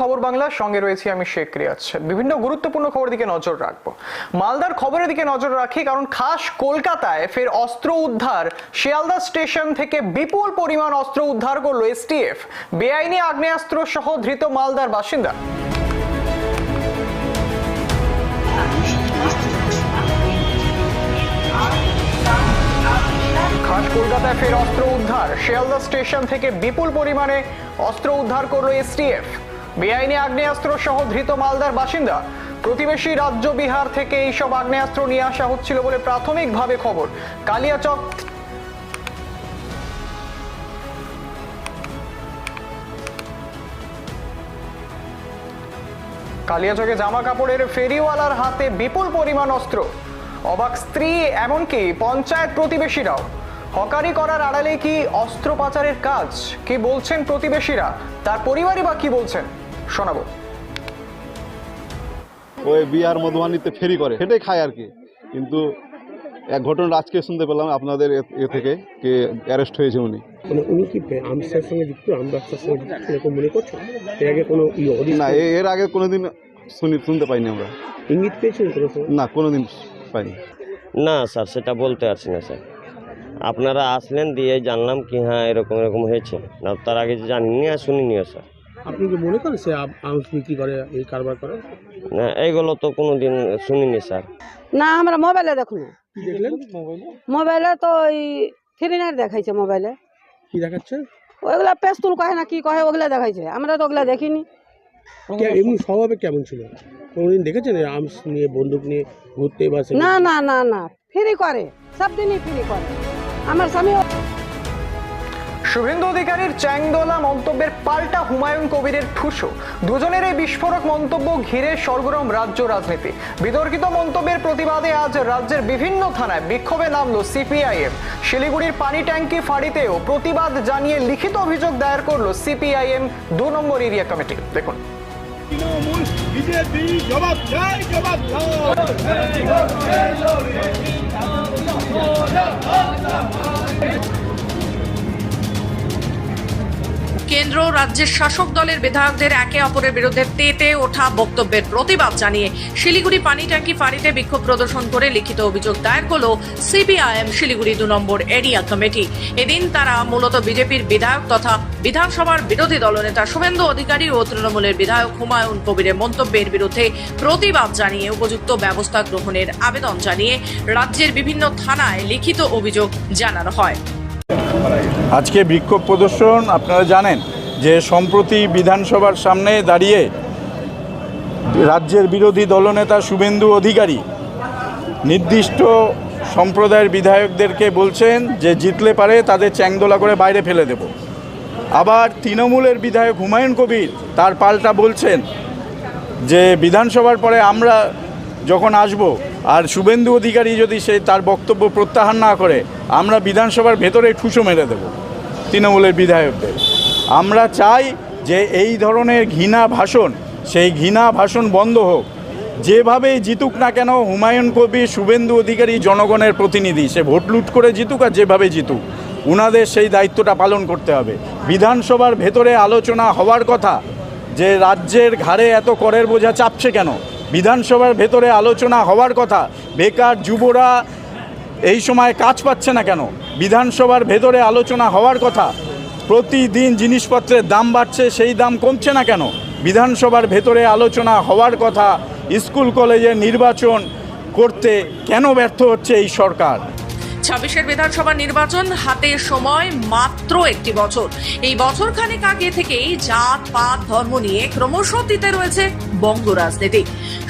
খবর বাংলা, সঙ্গে রয়েছি আমি শেখ রিয়াজ। বিভিন্ন গুরুত্বপূর্ণ খবর দিকে নজর রাখব। মালদার খবরের দিকে নজর রাখি, কারণ খাস কলকাতায় ফের অস্ত্র উদ্ধার। শিয়ালদা স্টেশন থেকে বিপুল পরিমাণ অস্ত্র উদ্ধার করল এসটিএফ। বেআইনি আগ্নেয়াস্ত্র সহ ধৃত মালদার বাসিন্দা। কলকাতায় ফের অস্ত্র উদ্ধার। শিয়ালদা স্টেশন থেকে বিপুল পরিমাণে অস্ত্র উদ্ধার করল এসটিএফ। বেআইনি আগ্নেয়াস্ত্র সহ ধৃত মালদার বাসিন্দা। প্রতিবেশী রাজ্য বিহার থেকে এইসব আগ্নেয়াস্ত্র নিয়ে আসা হচ্ছিল বলে প্রাথমিকভাবে খবর। কালিয়াচক কালিয়াচকে জামা কাপড়ের ফেরিওয়ালার হাতে বিপুল পরিমাণ অস্ত্র। অবাক স্ত্রী এমনকি পঞ্চায়েত প্রতিবেশীরাও। হকারি করার আড়ালে কি অস্ত্র পাচারের কাজ? কি বলছেন প্রতিবেশীরা? তার পরিবারই বা কি বলছেন? শোনাবো। ওই বিহার মধুবানিতে ফেরি করে। সেটাই খায় আর কি। কিন্তু এক ঘটনা আজকে শুনতে পেলাম আপনাদের এ- থেকে কে অ্যারেস্ট হয়েছে উনি। মানে উনি কি আমসার সঙ্গে যুক্ত? সঙ্গে যুক্ত এরকম মনে করছ? এর আগে কোনো না এ- এর আগে কোনোদিন শুনি শুনতে পাইনি আমরা। ইঙ্গিত না কোনোদিন পাইনি। না স্যার সেটা বলতে পারছি না স্যার। আপনারা আসলেন দিয়ে জানলাম কি হ্যাঁ এরকম এরকম হয়েছে। না তার আগে জানিনি আর শুনিনিও স্যার। আপনি কি মনে করেন সে আম- আর্মস বিক্রি করে এই কারবার করে? না এইগুলো তো কোনো দিন শুনিনি স্যার। না আমরা মোবাইলে দেখুন। দেখলেন? মোবাইলে মোবাইলে তো ওই থ্রিনার দেখাইছে মোবাইলে। কি দেখাচ্ছে? ওইগুলা পেস্তুল কহে না কি কহে ওগুলা দেখাইছে। আমরা তো ওগুলা দেখিনি। কে- এমনি স্বভাবে কেমন ছিল? কোনোদিন দেখেছেন আর্মস নিয়ে বন্দুক নিয়ে ঘুরতে বা না না না না ফ্রি করে। সব দিনই ফ্রি করে। আমার স্বামী শুভেন্দু অধিকারীর চ্যাংদোলা মন্তব্যের পাল্টা হুমায়ুন কবিরের ঠুসো। দুজনের এই বিস্ফোরক মন্তব্য ঘিরে সরগরম রাজ্য রাজনীতি। বিতর্কিত মন্তব্যের প্রতিবাদে আজ রাজ্যের বিভিন্ন থানায় বিক্ষোভে নামল সিপিআইএম। শিলিগুড়ির পানি ট্যাঙ্কি ফাঁড়িতেও প্রতিবাদ জানিয়ে লিখিত অভিযোগ দায়ের করল সিপিআইএম দু নম্বর এরিয়া কমিটি। দেখুন। তৃণমূল বিজেপি জবাব চাই জবাব চাই কেন্দ্র রাজ্যের শাসক দলের বিধায়কদের একে অপরের বিরুদ্ধে তেতে ওঠা বক্তব্যের প্রতিবাদ জানিয়ে শিলিগুড়ি পানি ট্যাঙ্কি ফাঁড়িতে বিক্ষোভ প্রদর্শন করে লিখিত অভিযোগ দায়ের করল সিপিআইএম শিলিগুড়ি দু নম্বর এরিয়া কমিটি। এদিন তারা মূলত বিজেপির বিধায়ক তথা বিধানসভার বিরোধী দলনেতা শুভেন্দু অধিকারী ও তৃণমূলের বিধায়ক হুমায়ুন কবিরের মন্তব্যের বিরুদ্ধে প্রতিবাদ জানিয়ে উপযুক্ত ব্যবস্থা গ্রহণের আবেদন জানিয়ে রাজ্যের বিভিন্ন থানায় লিখিত অভিযোগ জানানো হয়। আজকে বিক্ষোভ প্রদর্শন, আপনারা জানেন যে সম্প্রতি বিধানসভার সামনে দাঁড়িয়ে রাজ্যের বিরোধী দলনেতা শুভেন্দু অধিকারী নির্দিষ্ট সম্প্রদায়ের বিধায়কদেরকে বলছেন যে জিতলে পারে তাদের চ্যাংদোলা করে বাইরে ফেলে দেব। আবার তৃণমূলের বিধায়ক হুমায়ুন কবির তার পাল্টা বলছেন যে বিধানসভার পরে আমরা যখন আসব, আর শুভেন্দু অধিকারী যদি সে তার বক্তব্য প্রত্যাহার না করে, আমরা বিধানসভার ভেতরে ঠুসো মেরে দেব, তৃণমূলের বিধায়কদের। আমরা চাই যে এই ধরনের ঘৃণা ভাষণ, সেই ঘৃণা ভাষণ বন্ধ হোক। যেভাবেই জিতুক না কেন, হুমায়ুন কবির, শুভেন্দু অধিকারী জনগণের প্রতিনিধি, সে ভোট লুট করে জিতুক আর যেভাবে জিতুক, উনাদের সেই দায়িত্বটা পালন করতে হবে। বিধানসভার ভেতরে আলোচনা হওয়ার কথা, যে রাজ্যের ঘাড়ে এত করের বোঝা চাপছে কেন? বিধানসভার ভেতরে আলোচনা হওয়ার কথা, বেকার যুবরা এই সময় কাজ পাচ্ছে না কেন? বিধানসভার ভেতরে আলোচনা হওয়ার কথা, প্রতিদিন জিনিসপত্রের দাম বাড়ছে, সেই দাম কমছে না কেন? বিধানসভার ভেতরে আলোচনা হওয়ার কথা, স্কুল কলেজের নির্বাচন করতে কেন ব্যর্থ হচ্ছে এই সরকার? ছাব্বিশের বিধানসভা নির্বাচন হাতে সময় মাত্র একটি বছর। এই বছর খানেক আগে থেকেই জাত, পাত, ধর্ম নিয়ে ক্রমশ দিতে রয়েছে বঙ্গ রাজনীতি।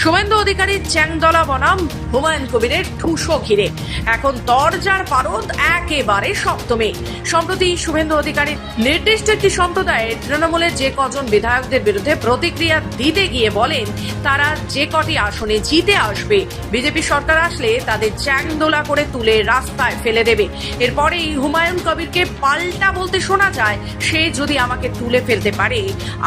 শুভেন্দু অধিকারীর চ্যাংদলা বনাম, হুমায়ুন কবিরের ঠুসো ঘিরে। এখন তরজার পারদ একেবারে সপ্তমে। সম্প্রতি শুভেন্দু অধিকারীর নির্দিষ্ট একটি সম্প্রদায়ের তৃণমূলের যে কজন বিধায়কদের বিরুদ্ধে প্রতিক্রিয়া দিতে গিয়ে বলেন, তারা যে কটি আসনে জিতে আসবে। বিজেপি সরকার আসলে তাদের চ্যাংদোলা করে তুলে রাস্তায় গঙ্গায় ফেলে দেবে। এরপরেই হুমায়ুন কবিরকে পাল্টা বলতে শোনা যায়, সে যদি আমাকে তুলে ফেলতে পারে,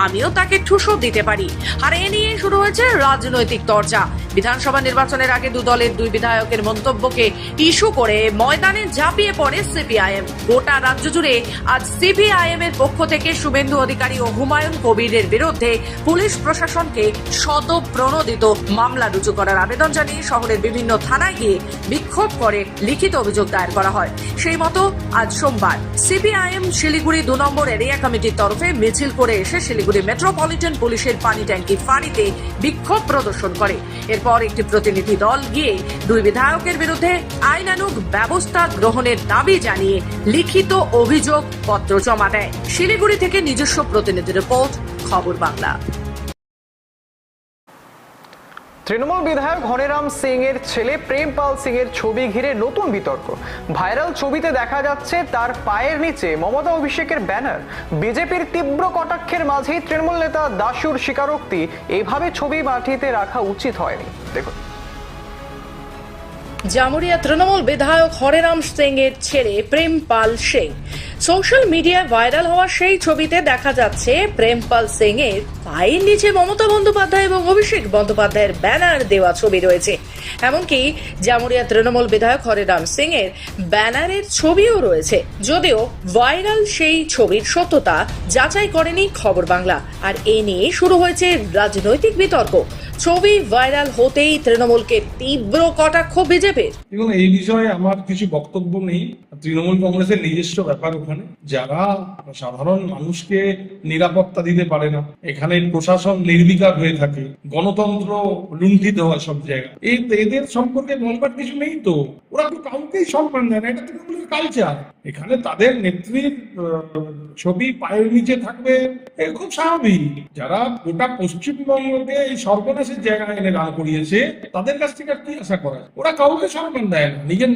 আমিও তাকে ঠুসো দিতে পারি। আর এ নিয়ে শুরু হয়েছে রাজনৈতিক চর্চা বিধানসভা নির্বাচনের আগে দু দলের দুই বিধায়কের মন্তব্যকে ইস্যু করে ময়দানে ঝাঁপিয়ে পড়ে সিপিআইএম। গোটা রাজ্য জুড়ে আজ সিপিআইএম এর পক্ষ থেকে শুভেন্দু অধিকারী ও হুমায়ুন কবিরের বিরুদ্ধে পুলিশ প্রশাসনকে শত প্রণোদিত মামলা রুজু করার আবেদন জানিয়ে শহরের বিভিন্ন থানায় গিয়ে বিক্ষোভ করে লিখিত অভিযোগ দায়ের করা হয়। সেই মতো আজ সোমবার সিপিআইএম শিলিগুড়ি দু নম্বর এরিয়া কমিটির তরফে মিছিল করে এসে শিলিগুড়ি মেট্রোপলিটন পুলিশের পানি ট্যাঙ্কি ফাঁড়িতে বিক্ষোভ প্রদর্শন করে। এরপর একটি প্রতিনিধি দল গিয়ে দুই বিধায়কের বিরুদ্ধে আইনানুগ ব্যবস্থা গ্রহণের দাবি জানিয়ে লিখিত অভিযোগ পত্র জমা দেয়। শিলিগুড়ি থেকে নিজস্ব প্রতিনিধি রিপোর্ট, খবর বাংলা। তৃণমূল বিধায়ক হরেরাম সিং এর ছেলে প্রেম পাল সিং এর ছবি ঘিরে নতুন বিতর্ক। ভাইরাল ছবিতে দেখা যাচ্ছে তার পায়ের নিচে মমতা অভিষেকের ব্যানার। বিজেপির তীব্র কটাক্ষের মাঝেই তৃণমূল নেতা দাসুর স্বীকারোক্তি, এভাবে ছবি মাটিতে রাখা উচিত হয়নি। দেখুন। জামুরিয়া তৃণমূল বিধায়ক হরেরাম সিং এর ছেলে প্রেম পাল সিং। সোশ্যাল মিডিয়ায় ভাইরাল হওয়া সেই ছবিতে দেখা যাচ্ছে প্রেম পাল সিং এর পায়ের নিচে মমতা বন্দ্যোপাধ্যায় এবং অভিষেক বন্দ্যোপাধ্যায়ের ব্যানার দেওয়া ছবি রয়েছে। এমনকি জামুরিয়া তৃণমূল বিধায়ক হরেরাম সিং এর ব্যানারের ছবিও রয়েছে। যদিও ভাইরাল সেই ছবির সত্যতা যাচাই করেনি খবর বাংলা। আর এ নিয়ে শুরু হয়েছে রাজনৈতিক বিতর্ক। ছবি ভাইরাল হতেই তৃণমূলকে তীব্র কটাক্ষ বিজেপির। দেখুন এই বিষয়ে আমার কিছু বক্তব্য নেই। তৃণমূল কংগ্রেসের নিজস্ব ব্যাপার ওখানে। যারা সাধারণ মানুষকে নিরাপত্তা দিতে পারে না, এখানে প্রশাসন নির্বিকার হয়ে থাকে, গণতন্ত্র লুণ্ঠিত হয় সব জায়গায়। এই এদের সম্পর্কে বলবার কিছু নেই তো। ওরা তো কাউকেই সম্মান দেয় না, এটা তৃণমূলের কালচার এখানে তাদের নেত্রীর ছবি পায়ের নিচে থাকবে, এ খুব স্বাভাবিক। যারা গোটা পশ্চিমবঙ্গকে এই জায়গায় এনে দাঁড় করিয়েছে তাদের কাছ থেকে আর কি আশা করা ওরা কাউকে সম্মান দেয় না নিজের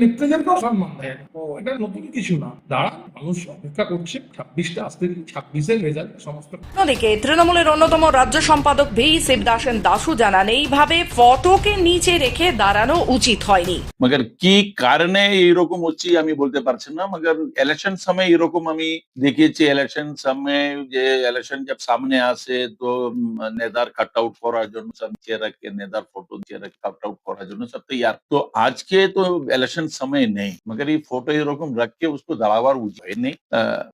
সম্মান দেয় না। ও এটা নতুন কিছু না। দাঁড়া মানুষ অপেক্ষা করছে ছাব্বিশটা আসতে ছাব্বিশের রেজাল্ট সমস্ত অন্যদিকে তৃণমূলের অন্যতম রাজ্য সম্পাদক ভি শিবদাসেন দাসু জানান এইভাবে ফটোকে নিচে রেখে দাঁড়ানো উচিত হয়নি। মগর কি কারণে এইরকম হচ্ছে আমি বলতে পারছি না। মগর ইলেকশন সময় এরকম আমি দেখেছি ইলেকশন সময় যে ইলেকশন जब সামনে আসে তো নেতার কাট আউট করার জন্য সব চেয়ার के নেতার ফটো চেয়ার কাট আউট করার জন্য সব তৈয়ার তো আজকে তো ইলেকশন সময় নেই মগর এই ফটো এরকম রাখকে उसको দাঁড়াবার উচিত নেই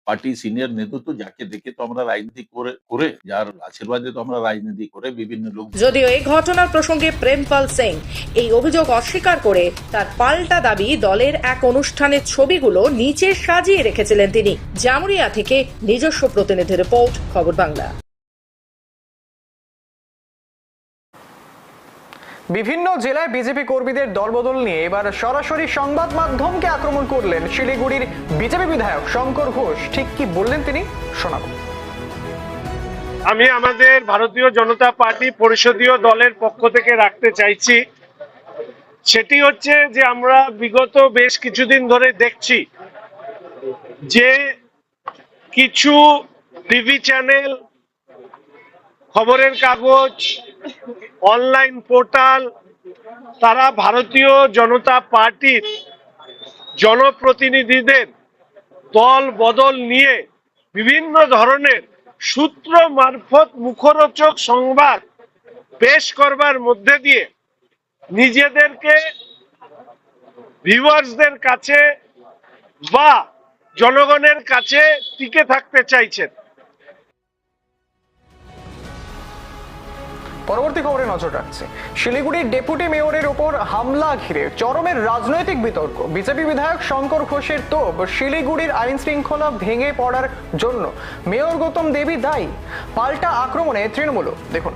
পার্টি সিনিয়র নেতৃত্ব যাকে দেখে তো আমরা রাজনীতি করে করে যার আশীর্বাদে তো আমরা রাজনীতি করে বিভিন্ন লোক যদিও এই ঘটনার প্রসঙ্গে প্রেমপাল সিং এই অভিযোগ অস্বীকার করে তার পাল্টা দাবি দলের এক অনুষ্ঠানের ছবিগুলো নিচে সাজিয়ে রেখেছিলেন তিনি জামুরিয়া থেকে নিজস্ব প্রতিনিধি রিপোর্ট খবর বাংলা বিভিন্ন জেলায় বিজেপি কর্মীদের দলবদল নিয়ে এবার সরাসরি সংবাদ মাধ্যমকে আক্রমণ করলেন শিলিগুড়ির বিজেপি বিধায়ক শঙ্কর ঘোষ। ঠিক কি বললেন তিনি? শোনাবো। আমি আমাদের ভারতীয় জনতা পার্টি পরিষদীয় দলের পক্ষ থেকে রাখতে চাইছি। সেটি হচ্ছে যে আমরা বিগত বেশ কিছুদিন ধরে দেখছি যে কিছু টিভি চ্যানেল, খবরের কাগজ অনলাইন পোর্টাল, তারা ভারতীয় জনতা পার্টির জনপ্রতিনিধিদের দল বদল নিয়ে বিভিন্ন ধরনের সূত্র মারফত মুখরোচক সংবাদ পেশ করবার মধ্যে দিয়ে নিজেদেরকে ভিউয়ার্সদের কাছে বা জনগণের কাছে টিকে থাকতে চাইছেন। পরবর্তী খবরে নজর রাখছে। শিলিগুড়ির ডেপুটি মেয়রের ওপর হামলা ঘিরে চরমের রাজনৈতিক বিতর্ক। বিজেপি বিধায়ক শঙ্কর ঘোষের তোপ শিলিগুড়ির আইন শৃঙ্খলা ভেঙে পড়ার জন্য। মেয়র গৌতম দেবী দায়ী। পাল্টা আক্রমণে তৃণমূল দেখুন।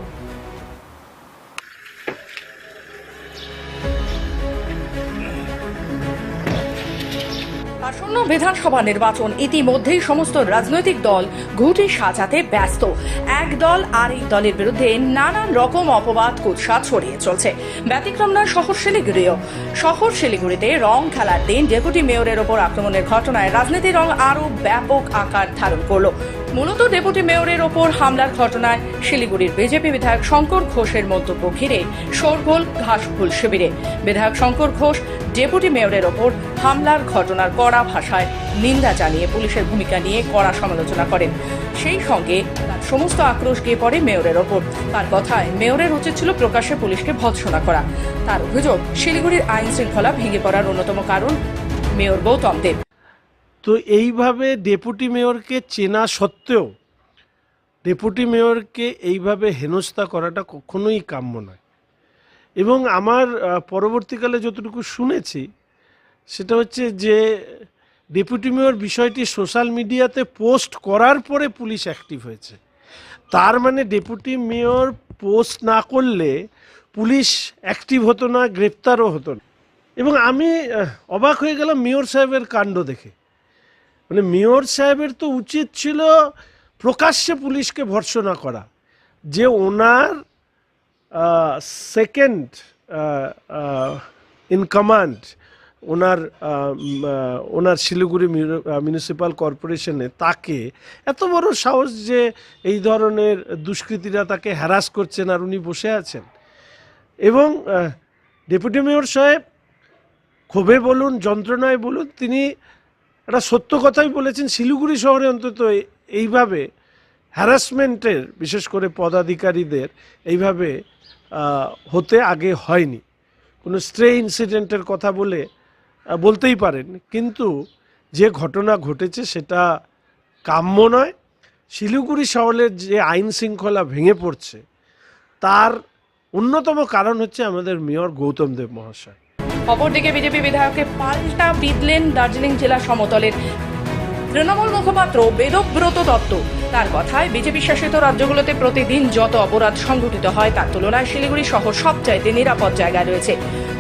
আসন্ন বিধানসভা নির্বাচন, ইতিমধ্যেই সমস্ত রাজনৈতিক দল ঘুটে সাজাতে ব্যস্ত। এক দল আরেক দলের বিরুদ্ধে নানান রকম অপবাদ, কুৎসা ছড়িয়ে চলছে। ব্যতিক্রম নয়, শহর শিলিগুড়িও। শহর শিলিগুড়িতে রং খেলার দিন, ডেপুটি মেয়রের ওপর আক্রমণের ঘটনায় রাজনীতির রং আরও ব্যাপক আকার ধারণ করল। মূলত ডেপুটি মেয়রের ওপর হামলার ঘটনায় শিলিগুড়ির বিজেপি বিধায়ক শঙ্কর ঘোষের মন্তব্য ঘিরে শোরগোল ঘাসফুল শিবিরে। বিধায়ক শঙ্কর ঘোষ ডেপুটি মেয়রের ওপর হামলার ঘটনার কড়া ভাষায় নিন্দা জানিয়ে পুলিশের ভূমিকা নিয়ে কড়া সমালোচনা করেন। সেই সঙ্গে সমস্ত আক্রোশ গিয়ে পড়ে মেয়রের ওপর। তার কথায় মেয়রের উচিত ছিল প্রকাশ্যে পুলিশকে ভৎসনা করা। তার অভিযোগ, শিলিগুড়ির আইন শৃঙ্খলা ভেঙে পড়ার অন্যতম কারণ মেয়র গৌতম দেব। তো এইভাবে ডেপুটি মেয়রকে চেনা সত্ত্বেও, ডেপুটি মেয়রকে এইভাবে হেনস্থা করাটা কখনোই কাম্য নয়। এবং আমার পরবর্তীকালে যতটুকু শুনেছি, সেটা হচ্ছে যে ডেপুটি মেয়র বিষয়টি সোশ্যাল মিডিয়াতে পোস্ট করার পরে পুলিশ অ্যাক্টিভ হয়েছে। তার মানে ডেপুটি মেয়র পোস্ট না করলে পুলিশ অ্যাক্টিভ হতো না, গ্রেপ্তারও হতো না। এবং আমি অবাক হয়ে গেলাম মেয়র সাহেবের কাণ্ড দেখে। মানে মেয়র সাহেবের তো উচিত ছিল প্রকাশ্যে পুলিশকে ভর্সনা করা। যে ওনার সেকেন্ড ইন কমান্ড ওনার ওনার শিলিগুড়ি মিউনিসিপ্যাল কর্পোরেশনে তাকে এত বড় সাহস যে এই ধরনের দুষ্কৃতীরা তাকে হ্যারাস করছেন আর উনি বসে আছেন। এবং ডেপুটি মেয়র সাহেব ক্ষোভে বলুন, যন্ত্রণায় বলুন, তিনি একটা সত্য কথাই বলেছেন, শিলিগুড়ি শহরে অন্তত এইভাবে হ্যারাসমেন্টের বিশেষ করে পদাধিকারীদের, এইভাবে হতে আগে হয়নি। কোনো স্ট্রে ইনসিডেন্টের কথা বলে বলতেই পারেন, কিন্তু যে ঘটনা ঘটেছে সেটা কাম্য নয়। শিলিগুড়ি শহরের যে আইন শৃঙ্খলা ভেঙে পড়ছে, তার অন্যতম কারণ হচ্ছে আমাদের মেয়র গৌতম দেব মহাশয়। অপরদিকে বিজেপি বিধায়ককে পাল্টা বিদলেন দার্জিলিং জেলা সমতলের তৃণমূল মুখপাত্র বেদব্রত দত্ত। তার কথায়, বিজেপি শাসিত রাজ্যগুলোতে প্রতিদিন যত অপরাধ সংঘটিত হয়, তার তুলনায় শিলিগুড়ি শহর সবচাইতে নিরাপদ জায়গায় রয়েছে।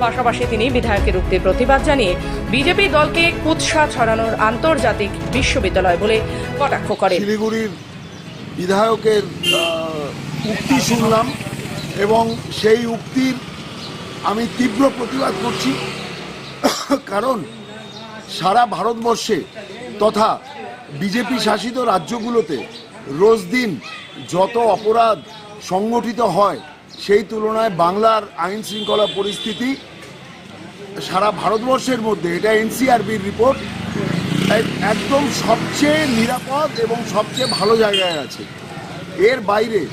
পাশাপাশি তিনি বিধায়কের উক্তির প্রতিবাদ জানিয়ে বিজেপি দলকে কুৎসা ছড়ানোর আন্তর্জাতিক বিশ্ববিদ্যালয় বলে কটাক্ষ করে শিলিগুড়ির বিধায়কের উক্তি শুনলাম এবং সেই উক্তির আমি তীব্র প্রতিবাদ করছি। কারণ সারা ভারতবর্ষে তথা বিজেপি শাসিত রাজ্যগুলোতে রোজ দিন যত অপরাধ সংগঠিত হয়, সেই তুলনায় বাংলার আইন শৃঙ্খলা পরিস্থিতি সারা ভারতবর্ষের মধ্যে, এটা এনসিআরবির রিপোর্ট এক- একদম সবচেয়ে নিরাপদ এবং সবচেয়ে ভালো জায়গায় আছে। এর বাইরে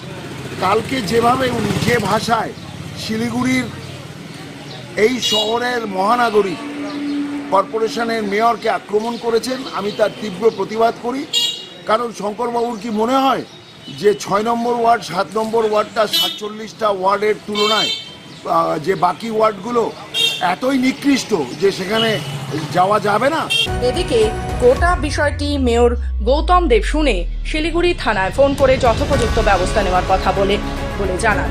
কালকে যেভাবে যে ভাষায় শিলিগুড়ির এই শহরের মহানাগরিক কর্পোরেশনের মেয়রকে আক্রমণ করেছেন, আমি তার তীব্র প্রতিবাদ করি। কারণ শঙ্করবাবুর কি মনে হয় যে ছয় নম্বর ওয়ার্ড, সাত নম্বর ওয়ার্ডটা সাতচল্লিশটা ওয়ার্ডের তুলনায় যে বাকি ওয়ার্ডগুলো এতই নিকৃষ্ট যে সেখানে যাওয়া যাবে না? এদিকে গোটা বিষয়টি মেয়র গৌতম দেব শুনে শিলিগুড়ি থানায় ফোন করে যথোপযুক্ত ব্যবস্থা নেওয়ার কথা বলে বলে জানান।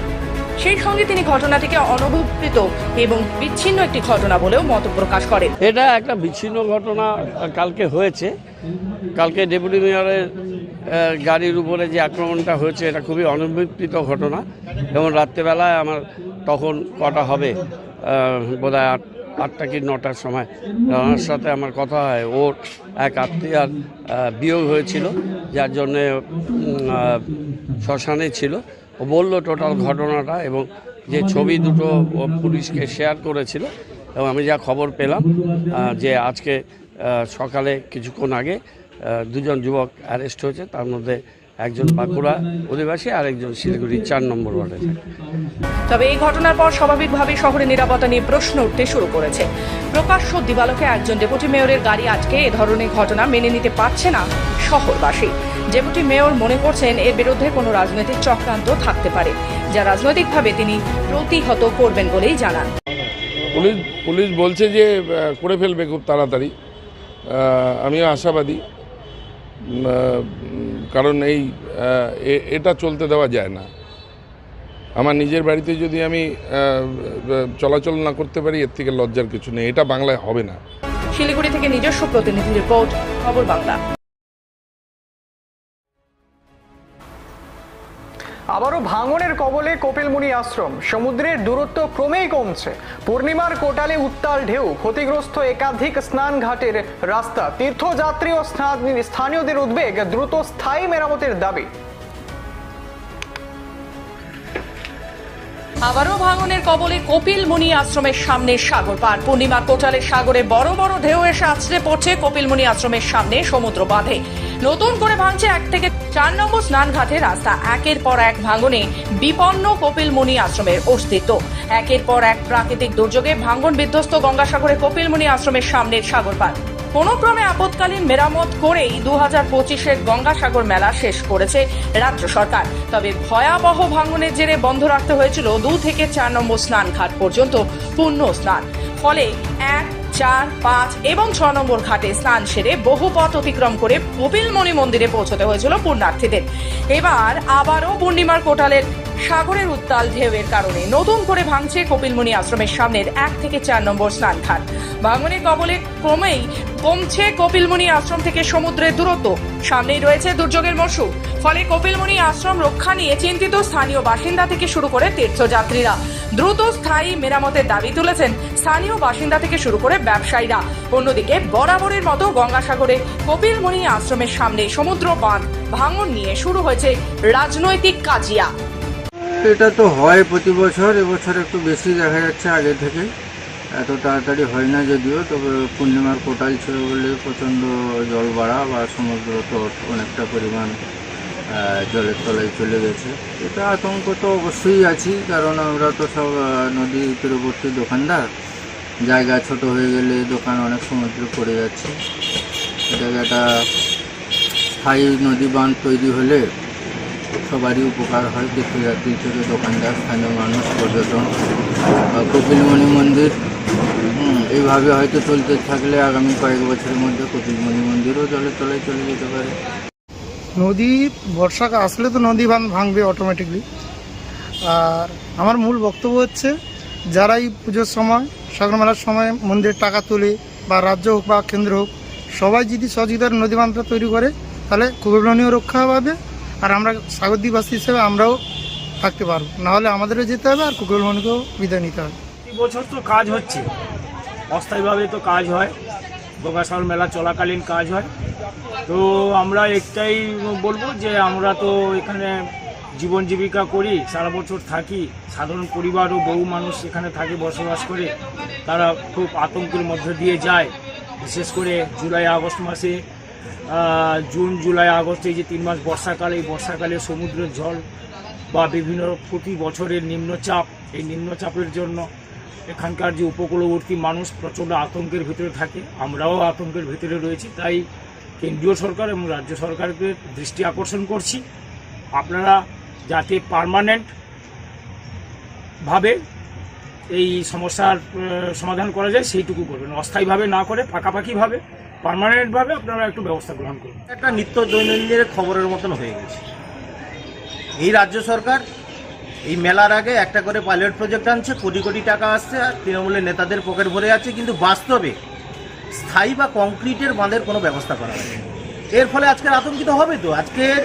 সেই সঙ্গে তিনি ঘটনাটিকে অনভিপ্রেত এবং বিচ্ছিন্ন একটি ঘটনা বলেও মত প্রকাশ করেন। এটা একটা বিচ্ছিন্ন ঘটনা কালকে হয়েছে। কালকে ডেপুটি মেয়রের গাড়ির উপরে যে আক্রমণটা হয়েছে, এটা খুবই অনভিপ্রিত ঘটনা। যেমন রাত্রেবেলায় আমার তখন কটা হবে বোধ হয় আট, আটটা কি নটার সময় ওনার সাথে আমার কথা হয়, ওর এক আত্মীয়ার বিয়োগ হয়েছিল, যার জন্যে শ্মশানে ছিল। বলল টোটাল ঘটনাটা এবং যে ছবি দুটো পুলিশকে শেয়ার করেছিল এবং আমি যা খবর পেলাম যে আজকে সকালে কিছুক্ষণ আগে দুজন যুবক অ্যারেস্ট হয়েছে, তার মধ্যে একজন বাঁকুড়া অধিবাসী আর একজন শিলিগুড়ি চার নম্বর ওয়ার্ডে তবে এই ঘটনার পর স্বাভাবিকভাবেই শহরে নিরাপত্তা নিয়ে প্রশ্ন উঠতে শুরু করেছে। প্রকাশ্য দিবালোকে একজন ডেপুটি মেয়রের গাড়ি আটকে এ ধরনের ঘটনা মেনে নিতে পারছে না শহরবাসী। ডেপুটি মেয়র মনে করছেন এর বিরুদ্ধে কোনো রাজনৈতিক চক্রান্ত থাকতে পারে যা রাজনৈতিকভাবে তিনি প্রতিহত করবেন বলেই জানান। পুলিশ পুলিশ বলছে যে করে ফেলবে খুব তাড়াতাড়ি। আমিও আশাবাদী। কারণ এই এটা চলতে দেওয়া যায় না। আমার নিজের বাড়িতে যদি আমি চলাচল না করতে পারি এর থেকে লজ্জার কিছু নেই। এটা বাংলায় হবে না। শিলিগুড়ি থেকে নিজস্ব প্রতিনিধি রিপোর্ট খবর বাংলা। আবারও ভাঙনের কবলে কপিলমুনি আশ্রম। সমুদ্রের দূরত্ব ক্রমেই কমছে। পূর্ণিমার কোটালে উত্তাল ঢেউ, ক্ষতিগ্রস্ত একাধিক স্নান ঘাটের রাস্তা, তীর্থযাত্রী ও স্থানীয়দের উদ্বেগ, দ্রুত স্থায়ী মেরামতের দাবি। আবারও ভাঙনের কবলে কপিল মুনি আশ্রমের সামনে সাগর পার। পূর্ণিমার কোটালের সাগরে বড় বড় ঢেউ এসে আছড়ে পড়ছে কপিল মুনি আশ্রমের সামনে সমুদ্র বাঁধে। নতুন করে ভাঙছে এক থেকে চার নম্বর স্নানঘাটের রাস্তা। একের পর এক ভাঙনে বিপন্ন কপিল মুনি আশ্রমের অস্তিত্ব। একের পর এক প্রাকৃতিক দুর্যোগে ভাঙন বিধ্বস্ত গঙ্গাসাগরে কপিল মুনি আশ্রমের সামনের সাগর পার। কোনো ক্রমে আপৎকালীন মেরামত করেই দু হাজার পঁচিশের গঙ্গাসাগর মেলা শেষ করেছে রাজ্য সরকার। তবে ভয়াবহ ভাঙনের জেরে বন্ধ রাখতে হয়েছিল দু থেকে চার নম্বর স্নান ঘাট পর্যন্ত পূর্ণ স্নান। ফলে এক, চার, পাঁচ এবং ছ নম্বর ঘাটে স্নান সেরে বহু পথ অতিক্রম করে কপিলমণি মন্দিরে পৌঁছতে হয়েছিল পুণ্যার্থীদের। এবার আবারও পূর্ণিমার কোটালের সাগরের উত্তাল ঢেউয়ের কারণে নতুন করে ভাঙছে কপিলমণি আশ্রমের সামনের এক থেকে চার নম্বর স্নান ঘাট ভাঙনের কবলে ক্রমেই কমছে কপিলমণি আশ্রম থেকে সমুদ্রের দূরত্ব। সামনেই রয়েছে দুর্যোগের মরশুম। ফলে কপিলমণি আশ্রম রক্ষা নিয়ে চিন্তিত স্থানীয় বাসিন্দা থেকে শুরু করে তীর্থযাত্রীরা দ্রুত স্থায়ী মেরামতের দাবি তুলেছেন স্থানীয় বাসিন্দা থেকে শুরু করে ব্যবসায়ীরা। অন্যদিকে বরাবরের মতো গঙ্গাসাগরে কপিলমণি আশ্রমের সামনে সমুদ্র বাঁধ ভাঙন নিয়ে শুরু হয়েছে রাজনৈতিক কাজিয়া। এটা তো হয় প্রতি বছর, এবছর একটু বেশি দেখা যাচ্ছে আগে থেকে। এত তাড়াতাড়ি হয় না যদিও, তবে পূর্ণিমার কোটাল ছিল বলে প্রচণ্ড জল বাড়া বা সমুদ্র তো অনেকটা পরিমাণ জলের তলায় চলে গেছে। এটা আতঙ্ক তো অবশ্যই আছি কারণ আমরা তো সব নদী তীরবর্তী দোকানদার। জায়গা ছোট হয়ে গেলে দোকান অনেক সমুদ্রে পড়ে যাচ্ছে। একটা স্থায়ী নদী বাঁধ তৈরি হলে সবারই উপকার হয়। তীর্থযাত্রী থেকে দোকানদার, স্থানীয় মানুষ, পর্যটন কপিলমণি মন্দির। এইভাবে হয়তো চলতে থাকলে আগামী কয়েক বছরের মধ্যে কপিলমণি মন্দিরও জলের তলায় চলে যেতে পারে। নদী বর্ষাকে আসলে তো নদী বাঁধ ভাঙবে অটোমেটিকলি আর আমার মূল বক্তব্য হচ্ছে যারাই পুজোর সময়, সাগর মেলার সময় মন্দিরের টাকা তোলে বা রাজ্য হোক বা কেন্দ্র হোক, সবাই যদি সহযোগিতার নদী বাঁধটা তৈরি করে, তাহলে কুবেবলনীয় রক্ষা পাবে। আর আমরা সাগরদ্বীপবাসী হিসেবে আমরাও থাকতে পারব। নাহলে আমাদেরও যেতে হবে আর কুকুর কুকুরমণিকেও বিদায় নিতে হবে। বছর তো কাজ হচ্ছে। অস্থায়ীভাবে তো কাজ হয়। গঙ্গাসাগর মেলা চলাকালীন কাজ হয়। তো আমরা একটাই বলব যে আমরা তো এখানে জীবন জীবিকা করি, সারা বছর থাকি। সাধারণ পরিবার ও বহু মানুষ এখানে থাকে, বসবাস করে। তারা খুব আতঙ্কের মধ্যে দিয়ে যায়। বিশেষ করে জুলাই আগস্ট মাসে জুন, জুলাই, আগস্ট, এই যে তিন মাস বর্ষাকাল, এই বর্ষাকালে সমুদ্রের জল বা বিভিন্ন প্রতি বছরের নিম্নচাপ, এই নিম্নচাপের জন্য এখানকার যে উপকূলবর্তী মানুষ প্রচণ্ড আতঙ্কের ভিতরে থাকে, আমরাও আতঙ্কের ভিতরে রয়েছি, তাই কেন্দ্রীয় সরকার এবং রাজ্য সরকারকে দৃষ্টি আকর্ষণ করছি। আপনারা যাতে পারমানেন্ট ভাবে এই সমস্যার সমাধান করা যায়, সেইটুকু করবেন। অস্থায়ীভাবে না করে, পাকাপাকিভাবে পারমানেন্টভাবে আপনারা একটু ব্যবস্থা গ্রহণ করুন। একটা নিত্য দৈনন্দিনের খবরের মতন হয়ে গেছে। এই রাজ্য সরকার এই মেলার আগে একটা করে পাইলট প্রজেক্ট আনছে, কোটি কোটি টাকা আসছে, আর তৃণমূলের নেতাদের পকেট ভরে আছে, কিন্তু বাস্তবে স্থায়ী বা কংক্রিটের বাঁধের কোনো ব্যবস্থা করা হয়নি। এর ফলে আজকের আতঙ্কিত হবে তো? আজকের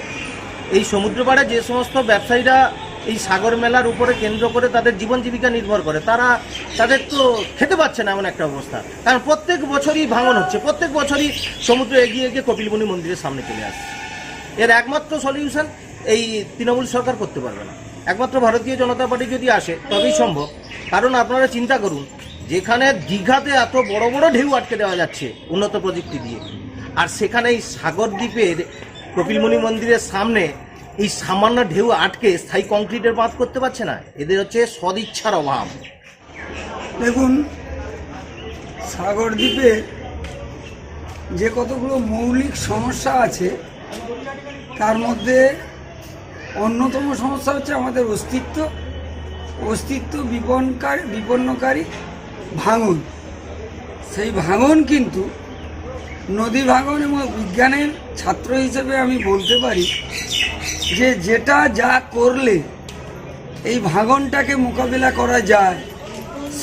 এই সমুদ্রপাড়ে যে সমস্ত ব্যবসায়ীরা এই সাগর মেলার উপরে কেন্দ্র করে তাদের জীবন জীবিকা নির্ভর করে। তারা তাদের তো খেতে পাচ্ছে না এমন একটা অবস্থা। কারণ প্রত্যেক বছরই ভাঙন হচ্ছে। প্রত্যেক বছরই সমুদ্র এগিয়ে এগিয়ে কপিলমণি মন্দিরের সামনে চলে আসছে। এর একমাত্র সলিউশন এই তৃণমূল সরকার করতে পারবে না। একমাত্র ভারতীয় জনতা পার্টি যদি আসে, তবেই সম্ভব। কারণ আপনারা চিন্তা করুন, যেখানে দীঘাতে এত বড় বড় ঢেউ আটকে দেওয়া যাচ্ছে উন্নত প্রযুক্তি দিয়ে, আর সেখানে এই সাগর দ্বীপের কপিলমণি মন্দিরের সামনে এই সামান্য ঢেউ আটকে স্থায়ী কংক্রিটের বাঁধ করতে পারছে না। এদের হচ্ছে সদিচ্ছার অভাব। দেখুন, সাগর দ্বীপে যে কতগুলো মৌলিক সমস্যা আছে, তার মধ্যে অন্যতম সমস্যা হচ্ছে আমাদের অস্তিত্ব। অস্তিত্ব বিপন্নকারী বিপন্নকারী ভাঙন। সেই ভাঙন কিন্তু নদী ভাঙন এবং বিজ্ঞানের ছাত্র হিসেবে আমি বলতে পারি যে যেটা যা করলে এই ভাঙনটাকে মোকাবিলা করা যায়,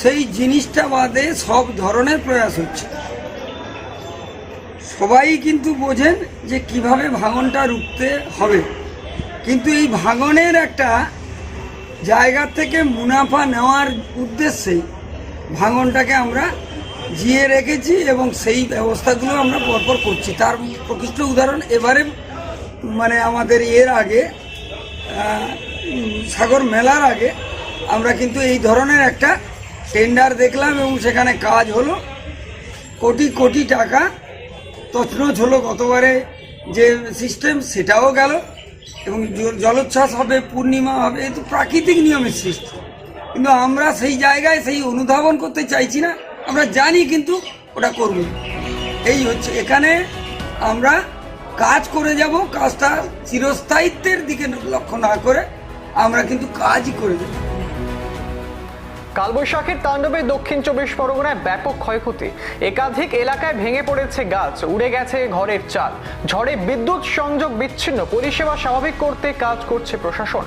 সেই জিনিসটা বাদে সব ধরনের প্রয়াস হচ্ছে। সবাই কিন্তু বোঝেন যে কীভাবে ভাঙনটা রুখতে হবে। কিন্তু এই ভাঙনের একটা জায়গা থেকে মুনাফা নেওয়ার উদ্দেশ্যে ভাঙনটাকে আমরা জিয়ে রেখেছি এবং সেই ব্যবস্থাগুলো আমরা পরপর করছি। তার প্রকৃষ্ট উদাহরণ এবারে মানে আমাদের এর আগে সাগর মেলার আগে আমরা কিন্তু এই ধরনের একটা টেন্ডার দেখলাম এবং সেখানে কাজ হলো। কোটি কোটি টাকা, তছনছ হলো গতবারে যে সিস্টেম সেটাও গেল এবং জলোচ্ছ্বাস হবে, পূর্ণিমা হবে এ তো প্রাকৃতিক নিয়মের সৃষ্টি। কিন্তু আমরা সেই জায়গায় সেই অনুধাবন করতে চাইছি না, আমরা জানি কিন্তু ওটা করব। এই হচ্ছে, এখানে আমরা কাজ করে যাব, কাজটা চিরস্থায়িত্বের দিকে লক্ষ্য না করে আমরা কিন্তু কাজই করে যাব। কালবৈশাখের তাণ্ডবে দক্ষিণ চব্বিশ পরগনায় ব্যাপক ক্ষয়ক্ষতি। একাধিক এলাকায় ভেঙে পড়েছে গাছ, উড়ে গেছে ঘরের চাল। ঝড়ে বিদ্যুৎ সংযোগ বিচ্ছিন্ন। পরিষেবা স্বাভাবিক করতে কাজ করছে প্রশাসন।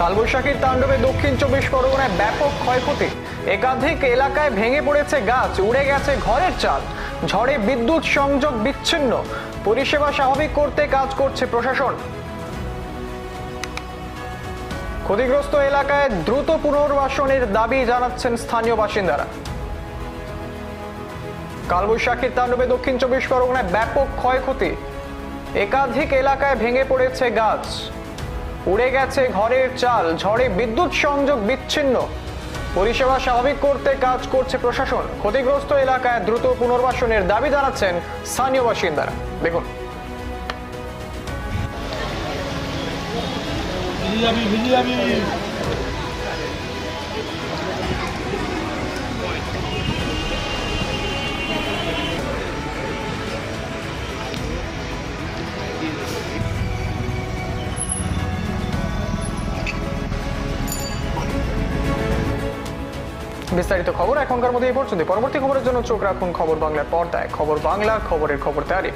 কালবৈশাখীর তাণ্ডবে দক্ষিণ চব্বিশ পরগনায় ব্যাপক ক্ষয়ক্ষতি। একাধিক এলাকায় ভেঙে পড়েছে গাছ, উড়ে গেছে ঘরের চাল। ঝড়ে বিদ্যুৎ সংযোগ বিচ্ছিন্ন। পরিষেবা স্বাভাবিক করতে কাজ করছে প্রশাসন। ক্ষতিগ্রস্ত এলাকায় দ্রুত পুনর্বাসনের দাবি জানাচ্ছেন স্থানীয় বাসিন্দারা। কালবৈশাখীর তাণ্ডবে দক্ষিণ চব্বিশ পরগনায় ব্যাপক ক্ষয়ক্ষতি। একাধিক এলাকায় ভেঙে পড়েছে গাছ। উড়ে গেছে ঘরের চাল, ঝড়ে বিদ্যুৎ সংযোগ বিচ্ছিন্ন। পরিষেবা স্বাভাবিক করতে কাজ করছে প্রশাসন। ক্ষতিগ্রস্ত এলাকায় দ্রুত পুনর্বাসনের দাবি জানাচ্ছেন স্থানীয় বাসিন্দারা। দেখুন। বিস্তারিত খবর এখনকার মধ্যে এই পর্যন্ত পরবর্তী খবরের জন্য চোখ রাখুন খবর বাংলার পর্দায়। খবর বাংলা, খবরের খবর তারিখ।